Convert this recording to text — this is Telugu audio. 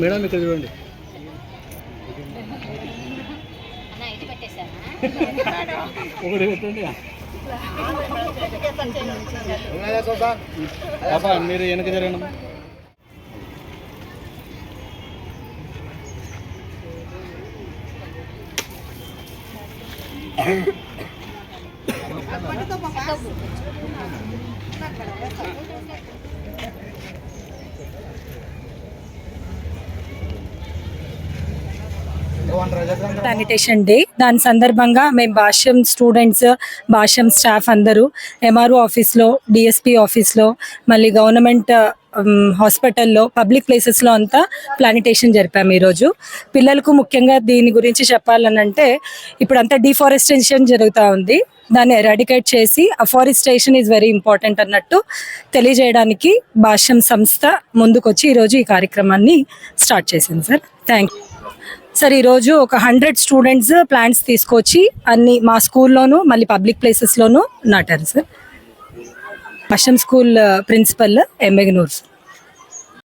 మేడం ఇక్కడ చూడండి. ఒకటి పెట్టండి. పాప మీరు వెనక జరగండి. శానిటేషన్ డే దాని సందర్భంగా మేము భాష్యం స్టూడెంట్స్ భాష్యం స్టాఫ్ అందరూ ఎంఆర్ఓ ఆఫీస్లో డిఎస్పి ఆఫీస్లో మళ్ళీ గవర్నమెంట్ హాస్పిటల్లో పబ్లిక్ ప్లేసెస్లో అంతా ప్లానిటేషన్ జరిపాము ఈరోజు. పిల్లలకు ముఖ్యంగా దీని గురించి చెప్పాలనంటే ఇప్పుడంతా డిఫారెస్టేషన్ జరుగుతూ ఉంది. దాన్ని ఎరాడికేట్ చేసి అఫారెస్టేషన్ ఈజ్ వెరీ ఇంపార్టెంట్ అన్నట్టు తెలియజేయడానికి భాష్యం సంస్థ ముందుకొచ్చి ఈరోజు ఈ కార్యక్రమాన్ని స్టార్ట్ చేసింది సార్ థ్యాంక్ యూ సార్ ఈరోజు ఒక హండ్రెడ్ స్టూడెంట్స్ ప్లాంట్స్ తీసుకొచ్చి అన్ని మా స్కూల్లోనూ మళ్ళీ పబ్లిక్ ప్లేసెస్లోనూ నాటారు సార్. పశ్చిమ school uh, principal Embeganur sir.